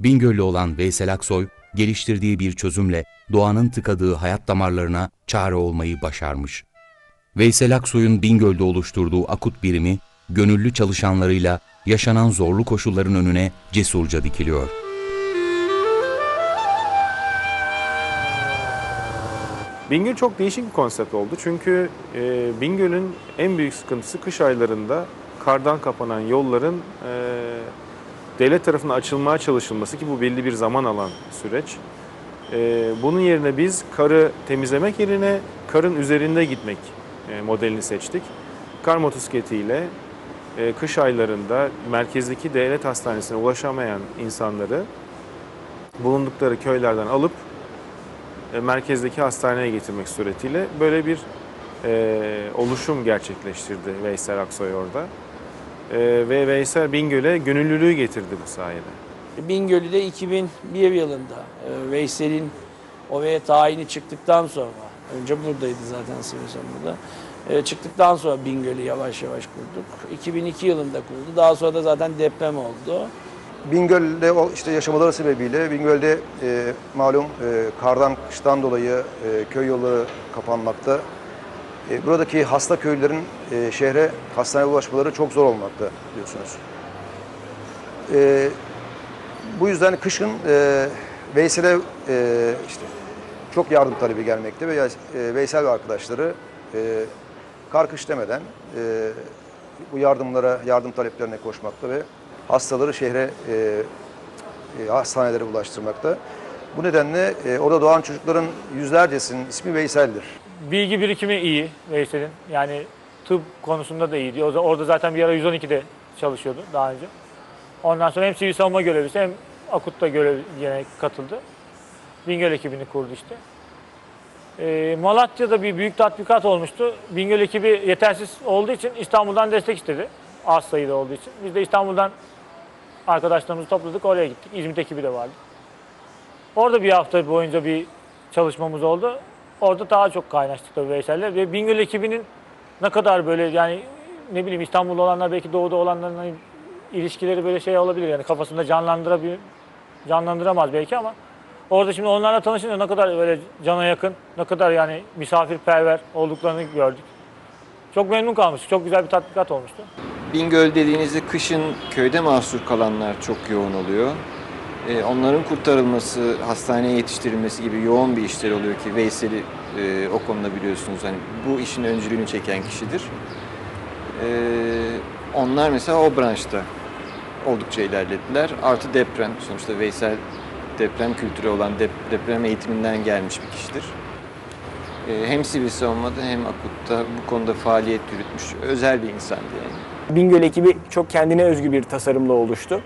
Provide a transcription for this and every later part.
Bingöl'lü olan Veysel Aksoy, geliştirdiği bir çözümle doğanın tıkadığı hayat damarlarına çare olmayı başarmış. Veysel Aksoy'un Bingöl'de oluşturduğu akut birimi, gönüllü çalışanlarıyla yaşanan zorlu koşulların önüne cesurca dikiliyor. Bingöl çok değişik bir konsept oldu. Çünkü e, Bingöl'ün en büyük sıkıntısı kış aylarında kardan kapanan yolların e, devlet tarafından açılmaya çalışılması ki bu belli bir zaman alan süreç. E, bunun yerine biz karı temizlemek yerine karın üzerinde gitmek e, modelini seçtik. Kar motosikletiyle e, kış aylarında merkezdeki devlet hastanesine ulaşamayan insanları bulundukları köylerden alıp e, merkezdeki hastaneye getirmek suretiyle böyle bir oluşum gerçekleştirdi Veysel Aksoy orada. E, ve Veysel Bingöl'e gönüllülüğü getirdi bu sayede. Bingöl'de 2001 yılında e, Veysel'in ovaya tayini çıktıktan sonra, önce buradaydı zaten Sivrisamur'da, e, çıktıktan sonra Bingöl'ü yavaş yavaş kurduk. 2002 yılında kuruldu. Daha sonra da zaten deprem oldu. Bingöl'de o işte yaşamaları sebebiyle Bingöl'de e, malum e, kardan kıştan dolayı e, köy yolları kapanmakta. E, buradaki hasta köylülerin e, şehre hastaneye ulaşmaları çok zor olmakta biliyorsunuz. E, bu yüzden kışın e, Veysel'e işte çok yardım talebi gelmekte ve Veysel ve arkadaşları e, kar kış demeden bu yardımlara, yardım taleplerine koşmakta ve hastaları şehre, hastanelere ulaştırmakta. Bu nedenle orada doğan çocukların yüzlercesinin ismi Veysel'dir. Bilgi birikimi iyi Veysel'in. Yani tıp konusunda da iyiydi. O da- Orada zaten bir ara 112'de çalışıyordu daha önce. Ondan sonra hem sivil savunma görevlisi hem akutta görev yine katıldı. Bingöl ekibini kurdu işte. Ee, Malatya'da bir büyük tatbikat olmuştu. Bingöl ekibi yetersiz olduğu için İstanbul'dan destek istedi. Az sayıda olduğu için. Biz de İstanbul'dan arkadaşlarımızı topladık oraya gittik. İzmit ekibi de vardı. Orada bir hafta boyunca bir çalışmamız oldu. Orada daha çok kaynaştık tabii Veysel'le. Ve Bingöl ekibinin ne kadar böyle yani ne bileyim İstanbul'da olanlar belki doğuda olanların hani ilişkileri böyle şey olabilir yani kafasında canlandırabilir, canlandıramaz belki ama orada şimdi onlarla tanışınca ne kadar böyle cana yakın, ne kadar yani misafirperver olduklarını gördük. Çok memnun kalmıştık. Çok güzel bir tatbikat olmuştu. Bingöl dediğinizde kışın köyde mahsur kalanlar çok yoğun oluyor. Ee, onların kurtarılması, hastaneye yetiştirilmesi gibi yoğun bir işler oluyor ki Veysel'i e, o konuda biliyorsunuz hani bu işin öncülüğünü çeken kişidir. Ee, onlar mesela o branşta oldukça ilerlediler. Artı deprem, sonuçta Veysel deprem kültürü olan dep- deprem eğitiminden gelmiş bir kişidir. Ee, hem sivil savunmada hem akutta bu konuda faaliyet yürütmüş özel bir insandı yani. Bingöl ekibi çok kendine özgü bir tasarımla oluştu.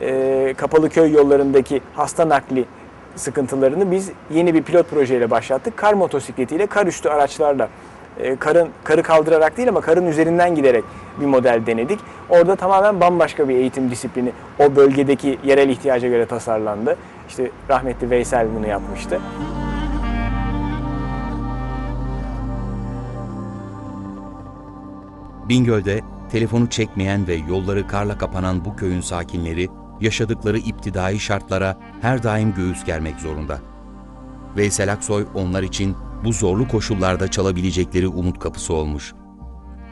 Ee, kapalı köy yollarındaki hasta nakli sıkıntılarını biz yeni bir pilot projeyle başlattık. Kar motosikletiyle, kar üstü araçlarla e, karın karı kaldırarak değil ama karın üzerinden giderek bir model denedik. Orada tamamen bambaşka bir eğitim disiplini o bölgedeki yerel ihtiyaca göre tasarlandı. İşte rahmetli Veysel bunu yapmıştı. Bingöl'de telefonu çekmeyen ve yolları karla kapanan bu köyün sakinleri yaşadıkları iptidai şartlara her daim göğüs germek zorunda. Veysel Aksoy onlar için bu zorlu koşullarda çalabilecekleri umut kapısı olmuş.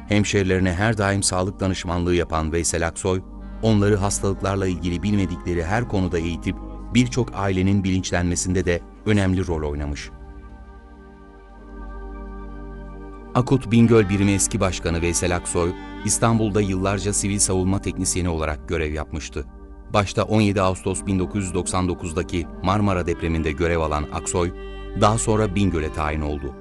Hemşerilerine her daim sağlık danışmanlığı yapan Veysel Aksoy, onları hastalıklarla ilgili bilmedikleri her konuda eğitip birçok ailenin bilinçlenmesinde de önemli rol oynamış. Akut Bingöl Birimi eski başkanı Veysel Aksoy, İstanbul'da yıllarca sivil savunma teknisyeni olarak görev yapmıştı. Başta 17 Ağustos 1999'daki Marmara depreminde görev alan Aksoy, daha sonra Bingöl'e tayin oldu.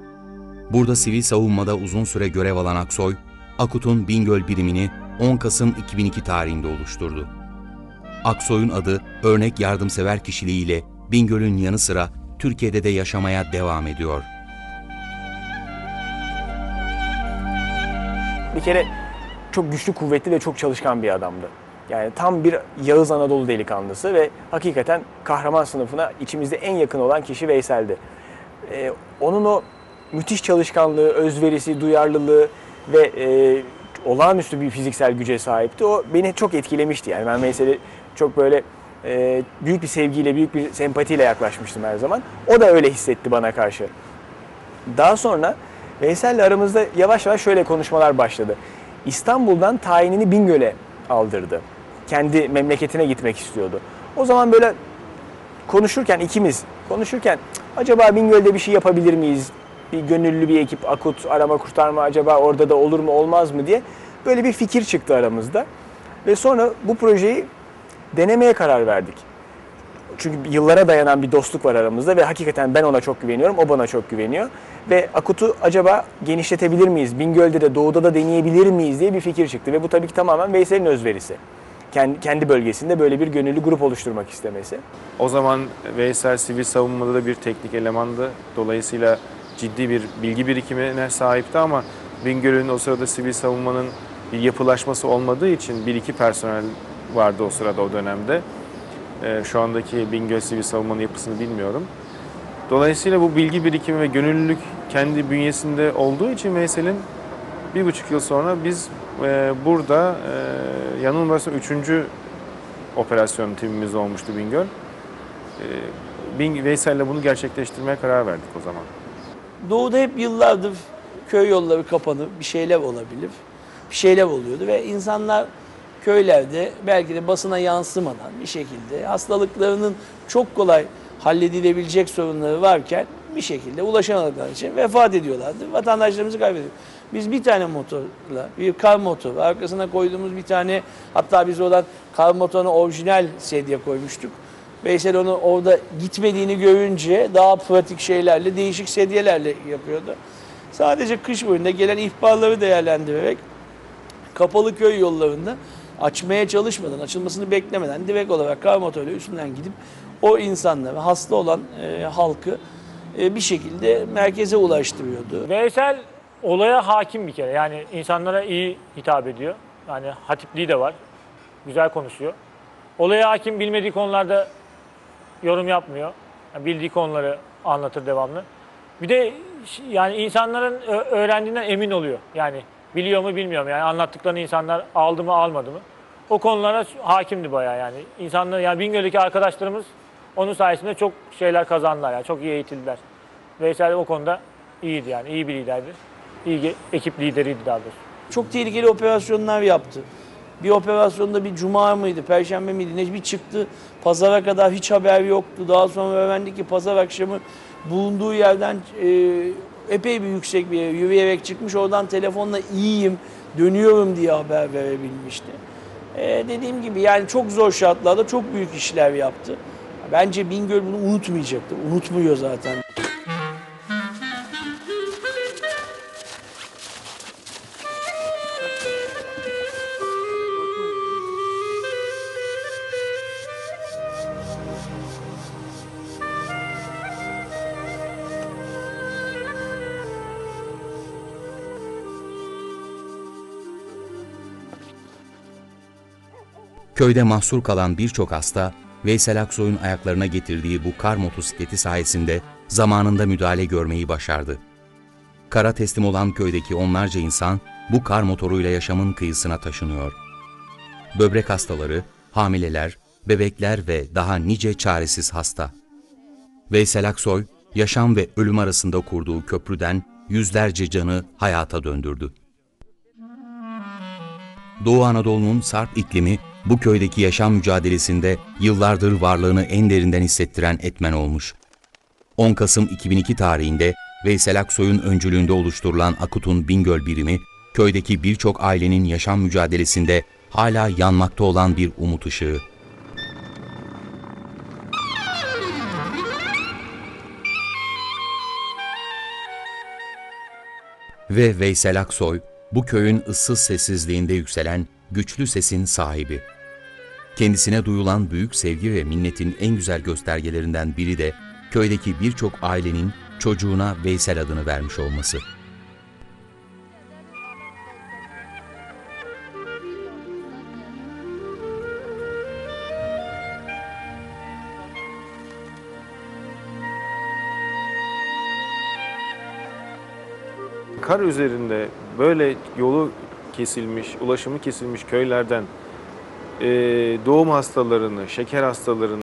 Burada sivil savunmada uzun süre görev alan Aksoy, Akut'un Bingöl birimini 10 Kasım 2002 tarihinde oluşturdu. Aksoy'un adı örnek yardımsever kişiliğiyle Bingöl'ün yanı sıra Türkiye'de de yaşamaya devam ediyor. Bir kere çok güçlü, kuvvetli ve çok çalışkan bir adamdı. Yani tam bir Yağız Anadolu delikanlısı ve hakikaten kahraman sınıfına içimizde en yakın olan kişi Veysel'di. Ee, onun o müthiş çalışkanlığı, özverisi, duyarlılığı ve e, olağanüstü bir fiziksel güce sahipti. O beni çok etkilemişti. Yani ben Veysel'i çok böyle e, büyük bir sevgiyle, büyük bir sempatiyle yaklaşmıştım her zaman. O da öyle hissetti bana karşı. Daha sonra Veysel'le aramızda yavaş yavaş şöyle konuşmalar başladı. İstanbul'dan tayinini Bingöl'e aldırdı. Kendi memleketine gitmek istiyordu. O zaman böyle konuşurken ikimiz konuşurken "Cık, acaba Bingöl'de bir şey yapabilir miyiz? Bir gönüllü bir ekip akut arama kurtarma acaba orada da olur mu olmaz mı diye böyle bir fikir çıktı aramızda. Ve sonra bu projeyi denemeye karar verdik. Çünkü yıllara dayanan bir dostluk var aramızda ve hakikaten ben ona çok güveniyorum, o bana çok güveniyor. Ve Akut'u acaba genişletebilir miyiz? Bingöl'de de doğuda da deneyebilir miyiz diye bir fikir çıktı. Ve bu tabii ki tamamen Veysel'in özverisi. Kendi, kendi bölgesinde böyle bir gönüllü grup oluşturmak istemesi. O zaman Veysel sivil savunmada da bir teknik elemandı. Dolayısıyla ciddi bir bilgi birikimine sahipti ama Bingöl'ün o sırada sivil savunmanın bir yapılaşması olmadığı için bir iki personel vardı o sırada o dönemde. Ee, şu andaki Bingöl Sivil Savunma'nın yapısını bilmiyorum. Dolayısıyla bu bilgi birikimi ve gönüllülük kendi bünyesinde olduğu için Veysel'in bir buçuk yıl sonra biz e, burada e, yanılmıyorsam üçüncü operasyon timimiz olmuştu Bingöl. E, Bing, Veysel'le bunu gerçekleştirmeye karar verdik o zaman. Doğuda hep yıllardır köy yolları kapanır, bir şeyler olabilir. Bir şeyler oluyordu ve insanlar köylerde belki de basına yansımadan bir şekilde hastalıklarının çok kolay halledilebilecek sorunları varken bir şekilde ulaşamadıkları için vefat ediyorlardı. Vatandaşlarımızı kaybediyor. Biz bir tane motorla, bir kar motoru, arkasına koyduğumuz bir tane, hatta biz oradan kar motoruna orijinal sedye koymuştuk. Veysel onu orada gitmediğini görünce daha pratik şeylerle, değişik sedyelerle yapıyordu. Sadece kış boyunda gelen ihbarları değerlendirerek kapalı köy yollarında açmaya çalışmadan, açılmasını beklemeden direkt olarak kar motoruyla üstünden gidip o insanları, hasta olan e, halkı e, bir şekilde merkeze ulaştırıyordu. Veysel olaya hakim bir kere. Yani insanlara iyi hitap ediyor. Yani hatipliği de var. Güzel konuşuyor. Olaya hakim bilmediği konularda yorum yapmıyor. Yani bildiği konuları anlatır devamlı. Bir de yani insanların öğrendiğinden emin oluyor. Yani biliyor mu bilmiyor mu? Yani anlattıklarını insanlar aldı mı almadı mı? O konulara hakimdi bayağı yani. İnsanlar yani Bingöl'deki arkadaşlarımız onun sayesinde çok şeyler kazandılar yani. Çok iyi eğitildiler. Veysel o konuda iyiydi yani. iyi bir liderdi. İyi ekip lideriydi daha doğrusu. Çok tehlikeli operasyonlar yaptı. Bir operasyonda bir cuma mıydı, perşembe miydi ne bir çıktı. Pazara kadar hiç haber yoktu. Daha sonra öğrendik ki pazar akşamı bulunduğu yerden e, epey bir yüksek bir yere yürüyerek çıkmış. Oradan telefonla iyiyim, dönüyorum diye haber verebilmişti. E, dediğim gibi yani çok zor şartlarda çok büyük işler yaptı. Bence Bingöl bunu unutmayacaktır. Unutmuyor zaten. Köyde mahsur kalan birçok hasta, Veysel Aksoy'un ayaklarına getirdiği bu kar motosikleti sayesinde zamanında müdahale görmeyi başardı. Kara teslim olan köydeki onlarca insan bu kar motoruyla yaşamın kıyısına taşınıyor. Böbrek hastaları, hamileler, bebekler ve daha nice çaresiz hasta. Veysel Aksoy, yaşam ve ölüm arasında kurduğu köprüden yüzlerce canı hayata döndürdü. Doğu Anadolu'nun sarp iklimi bu köydeki yaşam mücadelesinde yıllardır varlığını en derinden hissettiren etmen olmuş. 10 Kasım 2002 tarihinde Veysel Aksoy'un öncülüğünde oluşturulan Akut'un Bingöl birimi, köydeki birçok ailenin yaşam mücadelesinde hala yanmakta olan bir umut ışığı. Ve Veysel Aksoy, bu köyün ıssız sessizliğinde yükselen güçlü sesin sahibi. Kendisine duyulan büyük sevgi ve minnetin en güzel göstergelerinden biri de köydeki birçok ailenin çocuğuna Veysel adını vermiş olması. Kar üzerinde böyle yolu kesilmiş, ulaşımı kesilmiş köylerden doğum hastalarını, şeker hastalarını